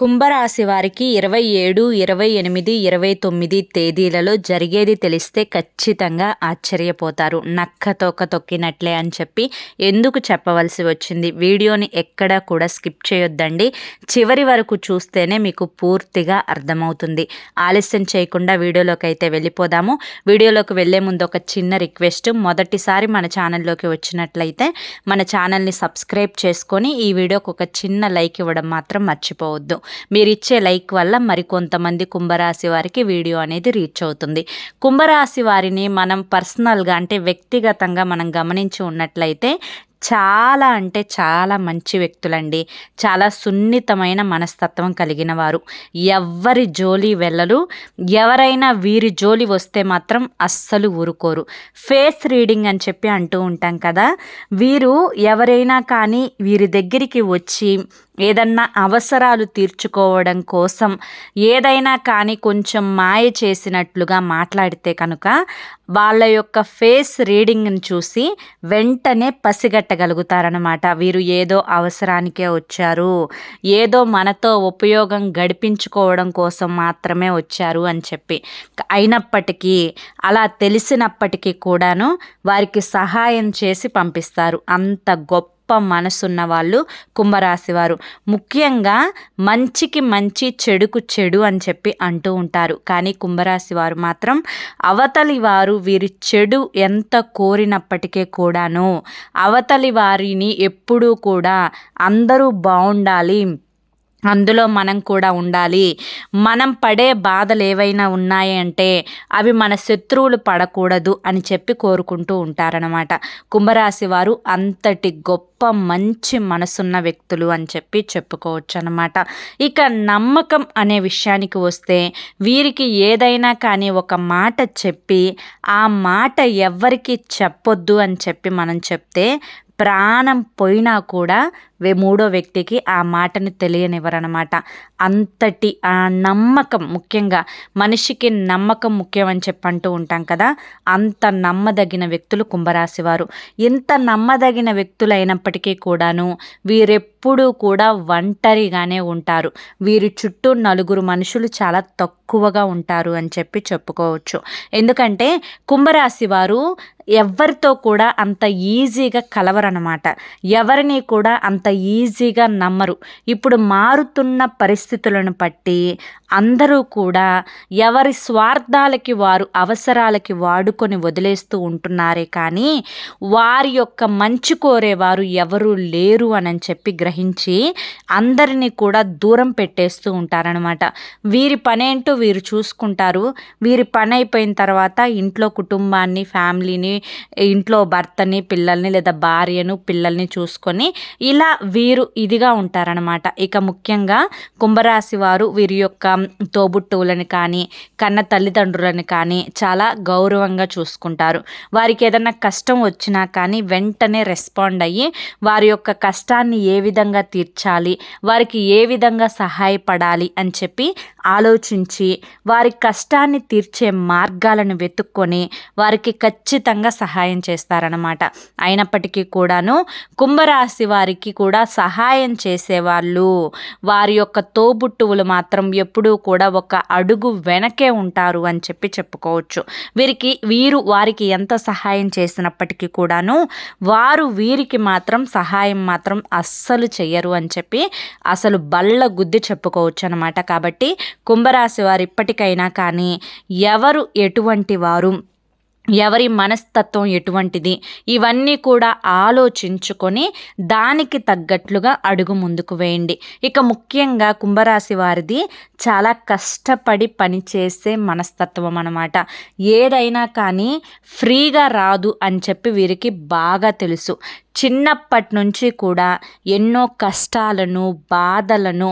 కుంభరాశి వారికి ఇరవై ఏడు ఇరవై ఎనిమిది ఇరవై తొమ్మిది తేదీలలో జరిగేది తెలిస్తే ఖచ్చితంగా ఆశ్చర్యపోతారు. నక్క తోక తొక్కినట్లే అని చెప్పి ఎందుకు చెప్పవలసి వచ్చింది? వీడియోని ఎక్కడా కూడా స్కిప్ చేయొద్దండి. చివరి వరకు చూస్తేనే మీకు పూర్తిగా అర్థమవుతుంది. ఆలస్యం చేయకుండా వీడియోలోకి అయితే వెళ్ళిపోదాము. వీడియోలోకి వెళ్ళే ముందు ఒక చిన్న రిక్వెస్ట్. మొదటిసారి మన ఛానల్లోకి వచ్చినట్లయితే మన ఛానల్ని సబ్స్క్రైబ్ చేసుకొని ఈ వీడియోకి ఒక చిన్న లైక్ ఇవ్వడం మాత్రం మర్చిపోవద్దు. మీరిచ్చే లైక్ వల్ల మరికొంతమంది కుంభరాశి వారికి వీడియో అనేది రీచ్ అవుతుంది. కుంభరాశి వారిని మనం పర్సనల్గా అంటే వ్యక్తిగతంగా మనం గమనించి ఉన్నట్లయితే చాలా అంటే చాలా మంచి వ్యక్తులండి. చాలా సున్నితమైన మనస్తత్వం కలిగిన వారు. ఎవ్వరి జోలి వెళ్ళరు. ఎవరైనా వీరి జోలి వస్తే మాత్రం అస్సలు ఊరుకోరు. ఫేస్ రీడింగ్ అని చెప్పి అంటూ ఉంటాం కదా. వీరు ఎవరైనా కానీ వీరి దగ్గరికి వచ్చి ఏదన్నా అవసరాలు తీర్చుకోవడం కోసం ఏదైనా కానీ కొంచెం మాయ చేసినట్లుగా మాట్లాడితే కనుక వాళ్ళ యొక్క ఫేస్ రీడింగ్ని చూసి వెంటనే పసిగట్టగలుగుతారనమాట వీరు ఏదో అవసరానికే వచ్చారు. ఏదో మనతో ఉపయోగం గడిపించుకోవడం కోసం మాత్రమే వచ్చారు అని చెప్పి. అయినప్పటికీ అలా తెలిసినప్పటికీ కూడాను వారికి సహాయం చేసి పంపిస్తారు. అంత గొప్ప గొప్ప మనసున్న వాళ్ళు కుంభరాశి వారు ముఖ్యంగా మంచికి మంచి చెడుకు చెడు అని చెప్పి అంటూ ఉంటారు. కానీ కుంభరాశి వారు మాత్రం అవతలి వారు వీరి చెడు ఎంత కోరినప్పటికీ కూడాను అవతలి వారిని ఎప్పుడూ కూడా అందరూ బాగుండాలి అందులో మనం కూడా ఉండాలి. మనం పడే బాధలు ఏవైనా ఉన్నాయంటే అవి మన శత్రువులు పడకూడదు అని చెప్పి కోరుకుంటూ ఉంటారనమాట కుంభరాశి వారు అంతటి గొప్ప మంచి మనసున్న వ్యక్తులు అని చెప్పి చెప్పుకోవచ్చు అనమాట ఇక నమ్మకం అనే విషయానికి వస్తే వీరికి ఏదైనా కానీ ఒక మాట చెప్పి ఆ మాట ఎవ్వరికి చెప్పొద్దు అని చెప్పి మనం చెప్తే ప్రాణం పోయినా కూడా మూడో వ్యక్తికి ఆ మాటను తెలియనివ్వరనమాట అంతటి ఆ నమ్మకం ముఖ్యంగా మనిషికి నమ్మకం ముఖ్యం అని చెప్పి అంటూ ఉంటాం కదా అంత నమ్మదగిన వ్యక్తులు కుంభరాశి వారు ఎంత నమ్మదగిన వ్యక్తులు అయినప్పటికీ కూడాను వీరెప్పుడూ కూడా ఒంటరిగానే ఉంటారు. వీరి చుట్టూ నలుగురు మనుషులు చాలా తక్కువగా ఉంటారు అని చెప్పి చెప్పుకోవచ్చు. ఎందుకంటే కుంభరాశి వారు ఎవరితో కూడా అంత ఈజీగా కలవరనమాట ఎవరిని కూడా అంత ఈజీగా నమ్మరు. ఇప్పుడు మారుతున్న పరిస్థితులను బట్టి అందరూ కూడా ఎవరి స్వార్థాలకి వారు అవసరాలకి వాడుకొని వదిలేస్తూ ఉంటున్నారే కానీ వారి యొక్క మంచి కోరేవారు ఎవరు లేరు అని చెప్పి గ్రహించి అందరినీ కూడా దూరం పెట్టేస్తూ ఉంటారనమాట వీరి పనేంటో వీరు చూసుకుంటారు. వీరి పని అయిపోయిన తర్వాత ఇంట్లో కుటుంబాన్ని ఫ్యామిలీని ఇంట్లో భర్తని పిల్లల్ని లేదా భార్యను పిల్లల్ని చూసుకొని ఇలా వీరు ఇదిగా ఉంటారనమాట ఇక ముఖ్యంగా కుంభరాశి వారు వీరి యొక్క తోబుట్టువులను కానీ కన్న తల్లిదండ్రులను కానీ చాలా గౌరవంగా చూసుకుంటారు. వారికి ఏదైనా కష్టం వచ్చినా కానీ వెంటనే రెస్పాండ్ అయ్యి వారి యొక్క కష్టాన్ని ఏ విధంగా తీర్చాలి వారికి ఏ విధంగా సహాయపడాలి అని చెప్పి ఆలోచించి వారి కష్టాన్ని తీర్చే మార్గాలను వెతుక్కొని వారికి ఖచ్చితంగా సహాయం చేస్తారనమాట అయినప్పటికీ కూడాను కుంభరాశి వారికి కూడా కూడా సహాయం చేసేవాళ్ళు. వారి యొక్క తోబుట్టువులు మాత్రం ఎప్పుడూ కూడా ఒక అడుగు వెనకే ఉంటారు అని చెప్పి చెప్పుకోవచ్చు. వీరికి వీరు వారికి ఎంత సహాయం చేసినప్పటికీ కూడాను వారు వీరికి మాత్రం సహాయం మాత్రం అస్సలు చెయ్యరు అని చెప్పి అసలు బళ్ళ గుద్ది చెప్పుకోవచ్చు అనమాట కాబట్టి కుంభరాశి వారు ఇప్పటికైనా కానీ ఎవరు ఎటువంటి వారు ఎవరి మనస్తత్వం ఎటువంటిది? ఇవన్నీ కూడా ఆలోచించుకొని దానికి తగ్గట్లుగా అడుగు ముందుకు వేయండి. ఇక ముఖ్యంగా కుంభరాశి వారిది చాలా కష్టపడి పనిచేసే మనస్తత్వం అనమాట ఏదైనా కానీ ఫ్రీగా రాదు అని చెప్పి వీరికి బాగా తెలుసు. చిన్నప్పటి నుంచి కూడా ఎన్నో కష్టాలను బాధలను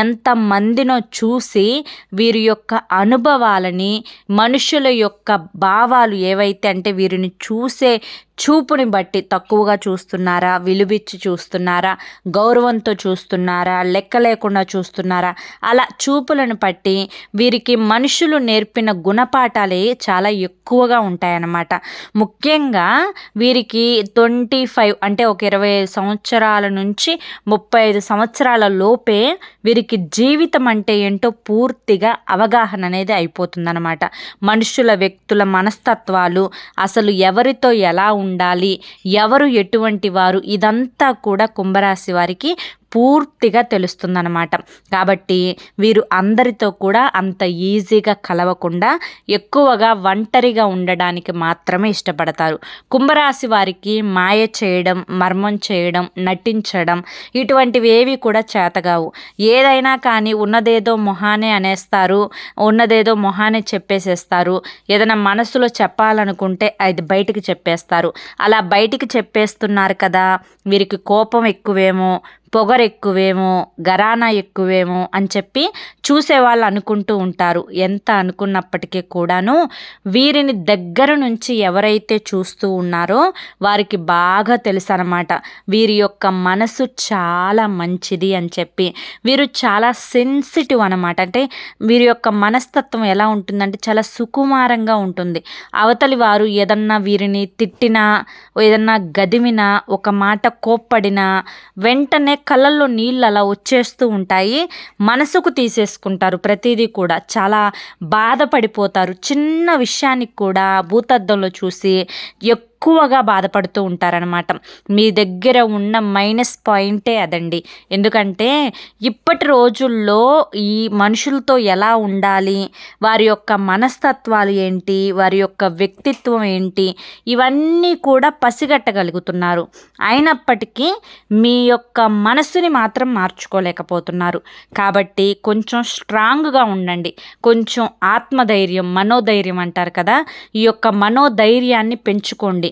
ఎంతమందినో చూసి వీరి యొక్క అనుభవాలని మనుషుల యొక్క భావాలు ఏవైతే అంటే వీరిని చూసే చూపుని బట్టి తక్కువగా చూస్తున్నారా? విలువిచ్చి చూస్తున్నారా? గౌరవంతో చూస్తున్నారా? లెక్క లేకుండా చూస్తున్నారా? అలా చూపులను బట్టి వీరికి మనుషులు నేర్పిన గుణపాఠాలే చాలా ఎక్కువగా ఉంటాయన్నమాట. ముఖ్యంగా వీరికి ట్వంటీ ఫైవ్ అంటే ఒక ఇరవై సంవత్సరాల నుంచి ముప్పై ఐదు సంవత్సరాల లోపే వీరికి జీవితం అంటే ఏంటో పూర్తిగా అవగాహన అనేది అయిపోతుందన్నమాట. మనుషుల వ్యక్తుల మనస్తత్వాలు అసలు ఎవరితో ఎలా ఉండాలి. ఎవరు ఎటువంటి వారు? ఇదంతా కూడా కుంభరాశి వారికి పూర్తిగా తెలుస్తుందన్నమాట. కాబట్టి వీరు అందరితో కూడా అంత ఈజీగా కలవకుండా ఎక్కువగా ఒంటరిగా ఉండడానికి మాత్రమే ఇష్టపడతారు. కుంభరాశి వారికి మాయ చేయడం మర్మం చేయడం నటించడం ఇటువంటివి ఏవి కూడా చేతగావు. ఏదైనా కానీ ఉన్నదేదో మొహానే అనేస్తారు ఉన్నదేదో మొహానే చెప్పేసేస్తారు. ఏదైనా మనసులో చెప్పాలనుకుంటే అది బయటికి చెప్పేస్తారు. అలా బయటికి చెప్పేస్తున్నారు కదా వీరికి కోపం ఎక్కువేమో పొగరు ఎక్కువేమో గరానా ఎక్కువేమో అని చెప్పి చూసేవాళ్ళు అనుకుంటూ ఉంటారు. ఎంత అనుకున్నప్పటికీ కూడాను వీరిని దగ్గర నుంచి ఎవరైతే చూస్తూ ఉన్నారో వారికి బాగా తెలుసు అనమాట వీరి యొక్క మనసు చాలా మంచిది అని చెప్పి. వీరు చాలా సెన్సిటివ్ అనమాట అంటే వీరి యొక్క మనస్తత్వం ఎలా ఉంటుందంటే చాలా సుకుమారంగా ఉంటుంది. అవతలి వారు ఏదన్నా వీరిని తిట్టినా ఏదన్నా గదిమినా ఒక మాట కోప్పడినా వెంటనే కళ్ళల్లో నీళ్ళు అలా వచ్చేస్తూ ఉంటాయి. మనసుకు చేసుకుంటారు. ప్రతిదీ కూడా చాలా బాధపడిపోతారు. చిన్న విషయానికి కూడా భూతద్దంలో చూసి ఎక్కువ ఎక్కువగా బాధపడుతూ ఉంటారనమాట మీ దగ్గర ఉన్న మైనస్ పాయింటే అదండి. ఎందుకంటే ఇప్పటి రోజుల్లో ఈ మనుషులతో ఎలా ఉండాలి వారి యొక్క మనస్తత్వాలు ఏంటి వారి యొక్క వ్యక్తిత్వం ఏంటి ఇవన్నీ కూడా పసిగట్టగలుగుతున్నారు. అయినప్పటికీ మీ యొక్క మనసుని మాత్రం మార్చుకోలేకపోతున్నారు. కాబట్టి కొంచెం స్ట్రాంగ్గా ఉండండి. కొంచెం ఆత్మధైర్యం మనోధైర్యం అంటారు కదా ఈ యొక్క మనోధైర్యాన్ని పెంచుకోండి.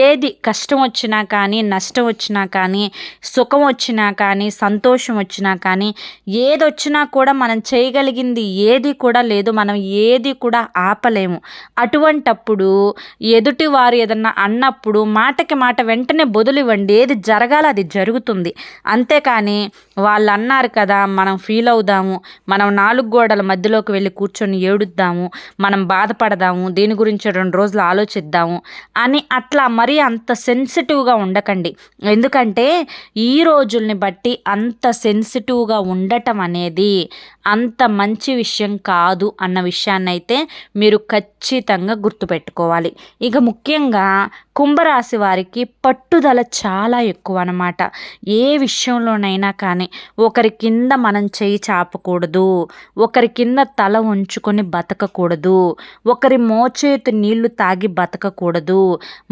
ఏది కష్టం వచ్చినా కానీ నష్టం వచ్చినా కానీ సుఖం వచ్చినా కానీ సంతోషం వచ్చినా కానీ ఏది వచ్చినా కూడా మనం చేయగలిగింది ఏది కూడా లేదు. మనం ఏది కూడా ఆపలేము. అటువంటప్పుడు ఎదుటి వారు ఏదన్నా అన్నప్పుడు మాటకి మాట వెంటనే బదులివ్వండి. ఏది జరగాలి అది జరుగుతుంది. అంతేకాని వాళ్ళు అన్నారు కదా మనం ఫీల్ అవుదాము మనం నాలుగు గోడల మధ్యలోకి వెళ్ళి కూర్చొని ఏడుద్దాము మనం బాధపడదాము దీని గురించి రెండు రోజులు ఆలోచిద్దాము అని అట్లా మరీ అంత సెన్సిటివ్గా ఉండకండి. ఎందుకంటే ఈ రోజుల్ని బట్టి అంత సెన్సిటివ్గా ఉండటం అనేది అంత మంచి విషయం కాదు అన్న విషయాన్ని అయితే మీరు ఖచ్చితంగా గుర్తుపెట్టుకోవాలి. ఇక ముఖ్యంగా కుంభరాశి వారికి పట్టుదల చాలా ఎక్కువ అనమాట ఏ విషయంలోనైనా కానీ ఒకరి కింద మనం చేయి చాపకూడదు ఒకరి కింద తల ఉంచుకొని బతకకూడదు ఒకరి మోచేతి నీళ్ళు తాగి బతకకూడదు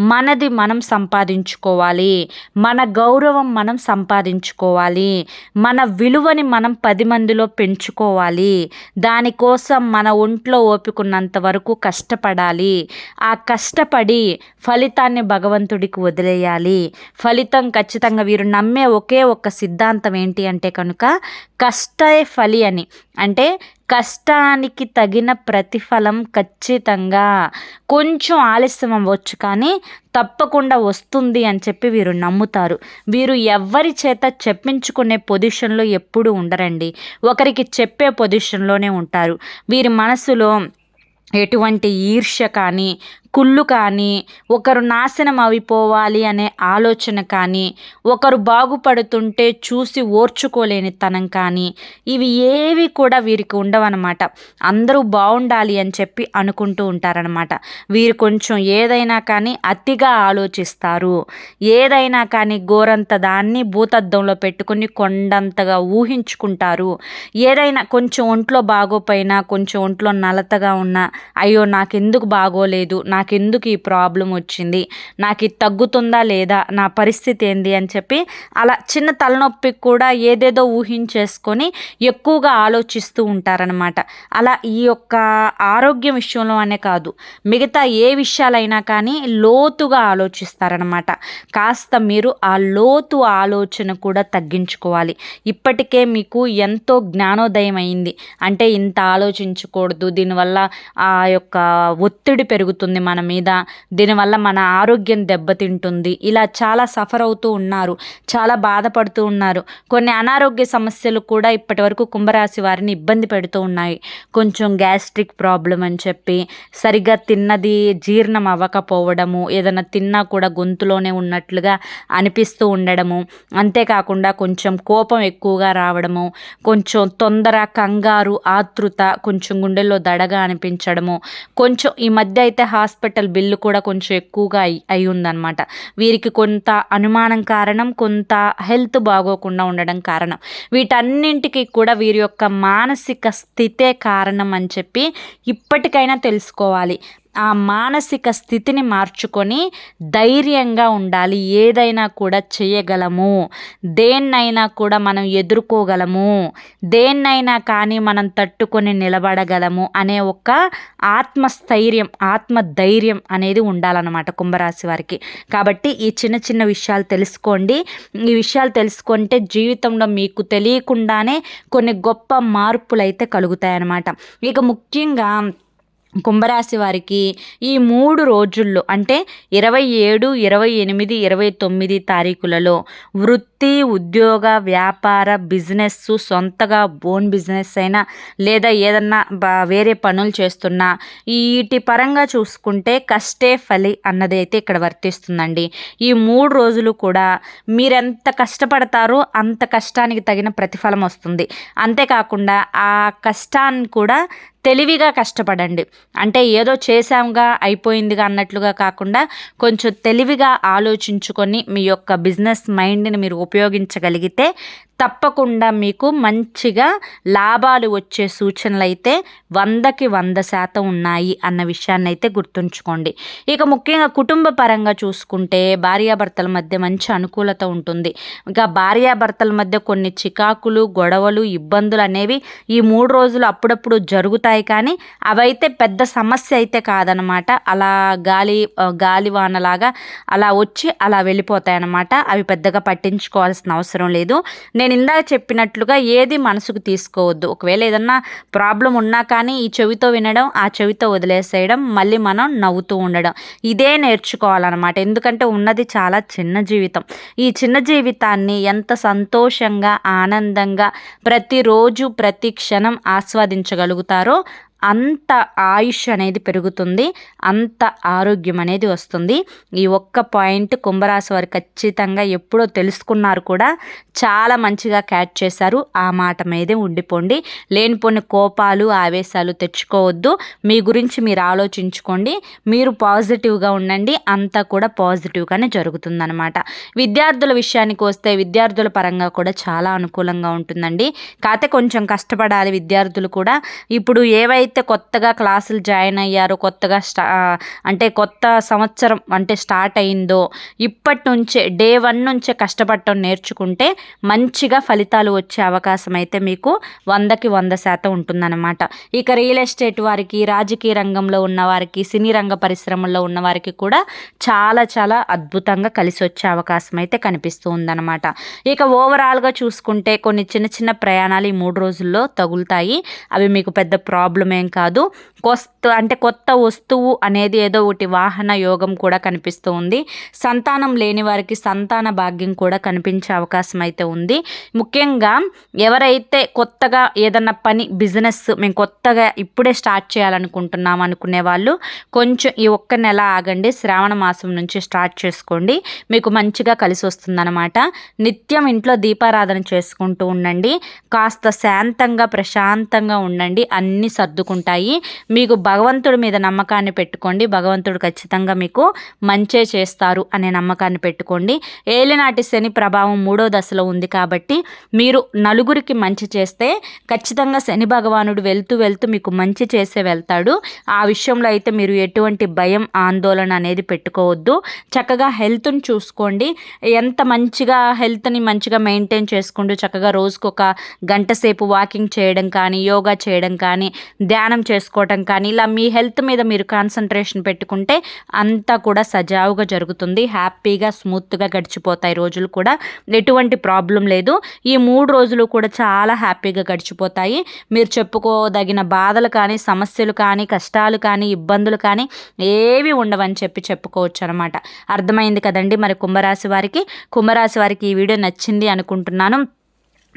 మనది మనం సంపాదించుకోవాలి. మన గౌరవం మనం సంపాదించుకోవాలి. మన విలువని మనం పది మందిలో పెంచుకోవాలి. దానికోసం మన ఒంట్లో ఓపికన్నంత వరకు కష్టపడాలి. ఆ కష్టపడి ఫలితాన్ని భగవంతుడికి వదిలేయాలి. ఫలితం ఖచ్చితంగా వీరు నమ్మే ఒకే ఒక్క సిద్ధాంతం ఏంటి అంటే కనుక కష్టే ఫలి అని. అంటే కష్టానికి తగిన ప్రతిఫలం ఖచ్చితంగా కొంచెం ఆలస్యం అవ్వచ్చు కానీ తప్పకుండా వస్తుంది అని చెప్పి వీరు నమ్ముతారు. వీరు ఎవరి చేత చెప్పించుకునే పొజిషన్లో ఎప్పుడూ ఉండరండి. ఒకరికి చెప్పే పొజిషన్లోనే ఉంటారు. వీరి మనసులో ఎటువంటి ఈర్ష్య కానీ కుళ్ళు కానీ ఒకరు నాశనం అవిపోవాలి అనే ఆలోచన కానీ ఒకరు బాగుపడుతుంటే చూసి ఓర్చుకోలేని తనం కానీ ఇవి ఏవి కూడా వీరికి ఉండవన్నమాట. అందరూ బాగుండాలి అని చెప్పి అనుకుంటూ ఉంటారనమాట వీరు కొంచెం ఏదైనా కానీ అతిగా ఆలోచిస్తారు. ఏదైనా కానీ గోరంత దాన్ని భూతద్దంలో పెట్టుకుని కొండంతగా ఊహించుకుంటారు. ఏదైనా కొంచెం ఒంట్లో బాగోపోయినా కొంచెం ఒంట్లో నలతగా ఉన్నా అయ్యో నాకెందుకు బాగోలేదు నాకెందుకు ఈ ప్రాబ్లం వచ్చింది? నాకు ఇది తగ్గుతుందా లేదా? నా పరిస్థితి ఏంది? అని చెప్పి అలా చిన్న తలనొప్పికి కూడా ఏదేదో ఊహించేసుకొని ఎక్కువగా ఆలోచిస్తూ ఉంటారనమాట అలా ఈ యొక్క ఆరోగ్యం విషయంలో అనే కాదు. మిగతా ఏ విషయాలైనా కానీ లోతుగా ఆలోచిస్తారనమాట కాస్త మీరు ఆ లోతు ఆలోచన కూడా తగ్గించుకోవాలి. ఇప్పటికే మీకు ఎంతో జ్ఞానోదయం అయింది. అంటే ఇంత ఆలోచించకూడదు. దీనివల్ల ఆ యొక్క ఒత్తిడి పెరుగుతుంది మన మీద దీనివల్ల మన ఆరోగ్యం దెబ్బతింటుంది. ఇలా చాలా సఫర్ అవుతూ ఉన్నారు చాలా బాధపడుతూ ఉన్నారు. కొన్ని అనారోగ్య సమస్యలు కూడా ఇప్పటి వరకు కుంభరాశి వారిని ఇబ్బంది పెడుతూ ఉన్నాయి. కొంచెం గ్యాస్ట్రిక్ ప్రాబ్లం అని చెప్పి సరిగ్గా తిన్నది జీర్ణం అవ్వకపోవడము ఏదైనా తిన్నా కూడా గొంతులోనే ఉన్నట్లుగా అనిపిస్తూ ఉండడము అంతేకాకుండా కొంచెం కోపం ఎక్కువగా రావడము కొంచెం తొందర కంగారు ఆతృత కొంచెం గుండెల్లో దడగా అనిపించడము కొంచెం ఈ మధ్య అయితే హాస్పిటల్ హాస్పిటల్ బిల్లు కూడా కొంచెం ఎక్కువగా అయి అయి ఉందన్నమాట. వీరికి కొంత అనుమానం కారణం కొంత హెల్త్ బాగోకుండా ఉండడం కారణం. వీటన్నింటికి కూడా వీరి యొక్క మానసిక స్థితే కారణం అని చెప్పి ఇప్పటికైనా తెలుసుకోవాలి. ఆ మానసిక స్థితిని మార్చుకొని ధైర్యంగా ఉండాలి. ఏదైనా కూడా చేయగలము. దేన్నైనా కూడా మనం ఎదుర్కోగలము. దేన్నైనా కానీ మనం తట్టుకొని నిలబడగలము అనే ఒక ఆత్మస్థైర్యం ఆత్మ ధైర్యం అనేది ఉండాలన్నమాట కుంభరాశి వారికి. కాబట్టి ఈ చిన్న చిన్న విషయాలు తెలుసుకోండి. ఈ విషయాలు తెలుసుకుంటే జీవితంలో మీకు తెలియకుండానే కొన్ని గొప్ప మార్పులు అయితే కలుగుతాయన్నమాట. ఇక ముఖ్యంగా కుంభరాశి వారికి ఈ మూడు రోజుల్లో అంటే ఇరవై ఏడు ఇరవై ఎనిమిది ఇరవై తొమ్మిది తారీఖులలో వృత్తి ఉద్యోగ వ్యాపార బిజినెస్ సొంతగా బోన్ బిజినెస్ అయినా లేదా ఏదన్నా వేరే పనులు చేస్తున్నా వీటి పరంగా చూసుకుంటే కష్టే ఫలి అన్నది అయితే ఇక్కడ వర్తిస్తుందండి. ఈ మూడు రోజులు కూడా మీరెంత కష్టపడతారో అంత కష్టానికి తగిన ప్రతిఫలం వస్తుంది. అంతేకాకుండా ఆ కష్టాన్ని కూడా తెలివిగా కష్టపడండి. అంటే ఏదో చేసాంగా అయిపోయిందిగా అన్నట్లుగా కాకుండా కొంచెం తెలివిగా ఆలోచించుకొని మీ యొక్క బిజినెస్ మైండ్ని మీరు ఉపయోగించగలిగితే తప్పకుండా మీకు మంచిగా లాభాలు వచ్చే సూచనలు అయితే వందకి వంద శాతం ఉన్నాయి అన్న విషయాన్ని అయితే గుర్తుంచుకోండి. ఇక ముఖ్యంగా కుటుంబ పరంగా చూసుకుంటే భార్యాభర్తల మధ్య మంచి అనుకూలత ఉంటుంది. ఇంకా భార్యాభర్తల మధ్య కొన్ని చికాకులు గొడవలు ఇబ్బందులు అనేవి ఈ మూడు రోజులు అప్పుడప్పుడు జరుగుతాయి కానీ అవైతే పెద్ద సమస్య అయితే కాదనమాట అలా గాలి గాలివానలాగా అలా వచ్చి అలా వెళ్ళిపోతాయి అన్నమాట అవి పెద్దగా పట్టించుకోవాల్సిన అవసరం లేదు. నేను నేను ఇందాక చెప్పినట్లుగా ఏది మనసుకు తీసుకోవద్దు. ఒకవేళ ఏదన్నా ప్రాబ్లం ఉన్నా కానీ ఈ చెవితో వినడం ఆ చెవితో వదిలేసేయడం మళ్ళీ మనం నవ్వుతూ ఉండడం. ఇదే నేర్చుకోవాలన్నమాట. ఎందుకంటే ఉన్నది చాలా చిన్న జీవితం. ఈ చిన్న జీవితాన్ని ఎంత సంతోషంగా ఆనందంగా ప్రతిరోజు ప్రతి క్షణం ఆస్వాదించగలుగుతారో అంత ఆయుష్ అనేది పెరుగుతుంది అంత ఆరోగ్యం అనేది వస్తుంది. ఈ ఒక్క పాయింట్ కుంభరాశి వారు ఖచ్చితంగా ఎప్పుడో తెలుసుకున్నారు కూడా చాలా మంచిగా క్యాచ్ చేశారు. ఆ మాట మీదే ఉండిపోండి. లేనిపోని కోపాలు ఆవేశాలు తెచ్చుకోవద్దు. మీ గురించి మీరు ఆలోచించుకోండి. మీరు పాజిటివ్గా ఉండండి. అంతా కూడా పాజిటివ్గానే జరుగుతుందనమాట విద్యార్థుల విషయానికి వస్తే విద్యార్థుల పరంగా కూడా చాలా అనుకూలంగా ఉంటుందండి. కాకపోతే కొంచెం కష్టపడాలి విద్యార్థులు కూడా. ఇప్పుడు ఏవైతే ఎవరైతే కొత్తగా క్లాసులు జాయిన్ అయ్యారో కొత్తగా స్టా అంటే కొత్త సంవత్సరం అంటే స్టార్ట్ అయిందో ఇప్పటి నుంచే డే వన్ నుంచే కష్టపడటం నేర్చుకుంటే మంచిగా ఫలితాలు వచ్చే అవకాశం అయితే మీకు వందకి వంద శాతం ఉంటుందన్నమాట. ఇక రియల్ ఎస్టేట్ వారికి రాజకీయ రంగంలో ఉన్న వారికి సినీ రంగ పరిశ్రమల్లో ఉన్న వారికి కూడా చాలా చాలా అద్భుతంగా కలిసి వచ్చే అవకాశం అయితే కనిపిస్తూ ఉందన్నమాట. ఇక ఓవరాల్గా చూసుకుంటే కొన్ని చిన్న చిన్న ప్రయాణాలు ఈ మూడు రోజుల్లో తగులుతాయి. అవి మీకు పెద్ద ప్రాబ్లమే ఏం కాదు. కొత్త అంటే కొత్త వస్తువు అనేది ఏదో ఒకటి వాహన యోగం కూడా కనిపిస్తూ ఉంది. సంతానం లేని వారికి సంతాన భాగ్యం కూడా కనిపించే అవకాశం అయితే ఉంది. ముఖ్యంగా ఎవరైతే కొత్తగా ఏదన్నా పని బిజినెస్ మేము కొత్తగా ఇప్పుడే స్టార్ట్ చేయాలనుకుంటున్నాం అనుకునే వాళ్ళు కొంచెం ఈ ఒక్క నెల ఆగండి. శ్రావణ మాసం నుంచి స్టార్ట్ చేసుకోండి. మీకు మంచిగా కలిసి వస్తుందన్నమాట. నిత్యం ఇంట్లో దీపారాధన చేసుకుంటూ ఉండండి. కాస్త శాంతంగా ప్రశాంతంగా ఉండండి. అన్ని సర్దుకు ఉంటాయి మీకు భగవంతుడి మీద నమ్మకాన్ని పెట్టుకోండి. భగవంతుడు ఖచ్చితంగా మీకు మంచే చేస్తారు అనే నమ్మకాన్ని పెట్టుకోండి. ఏలినాటి శని ప్రభావం మూడో దశలో ఉంది కాబట్టి మీరు నలుగురికి మంచి చేస్తే ఖచ్చితంగా శని భగవానుడు వెళ్తూ వెళ్తూ మీకు మంచి చేసే వెళ్తాడు. ఆ విషయంలో అయితే మీరు ఎటువంటి భయం ఆందోళన అనేది పెట్టుకోవద్దు. చక్కగా హెల్త్ని చూసుకోండి. ఎంత మంచిగా హెల్త్ని మంచిగా మెయింటైన్ చేసుకుంటూ చక్కగా రోజుకొక గంట సేపు వాకింగ్ చేయడం కానీ యోగా చేయడం కానీ ధ్యానం ధ్యానం చేసుకోవటం కానీ ఇలా మీ హెల్త్ మీద మీరు కాన్సన్ట్రేషన్ పెట్టుకుంటే అంతా కూడా సజావుగా జరుగుతుంది. హ్యాపీగా స్మూత్గా గడిచిపోతాయి రోజులు కూడా. ఎటువంటి ప్రాబ్లం లేదు. ఈ మూడు రోజులు కూడా చాలా హ్యాపీగా గడిచిపోతాయి. మీరు చెప్పుకోదగిన బాధలు కానీ సమస్యలు కానీ కష్టాలు కానీ ఇబ్బందులు కానీ ఏవి ఉండవని చెప్పి చెప్పుకోవచ్చు అనమాట అర్థమైంది కదండి మరి కుంభరాశి వారికి? కుంభరాశి వారికి ఈ వీడియో నచ్చింది అనుకుంటున్నాను.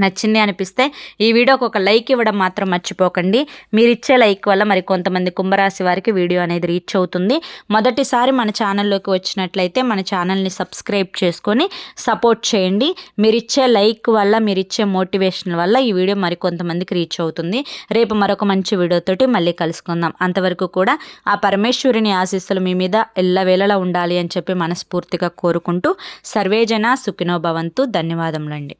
నచ్చింది అనిపిస్తే ఈ వీడియోకి ఒక లైక్ ఇవ్వడం మాత్రం మర్చిపోకండి. మీరు ఇచ్చే లైక్ వల్ల మరి కొంతమంది కుంభరాశి వారికి వీడియో అనేది రీచ్ అవుతుంది. మొదటిసారి మన ఛానల్లోకి వచ్చినట్లయితే మన ఛానల్ని సబ్స్క్రైబ్ చేసుకొని సపోర్ట్ చేయండి. మీరు ఇచ్చే లైక్ వల్ల మీరు ఇచ్చే మోటివేషన్ వల్ల ఈ వీడియో మరి కొంతమందికి రీచ్ అవుతుంది. రేపు మరొక మంచి వీడియోతోటి మళ్ళీ కలుసుకుందాం. అంతవరకు కూడా ఆ పరమేశ్వరుని ఆశీస్సులు మీ మీద ఎల్లవేళలా ఉండాలి అని చెప్పి మనస్ఫూర్తిగా కోరుకుంటూ సర్వేజన సుఖినో భవంతు. ధన్యవాదములండి.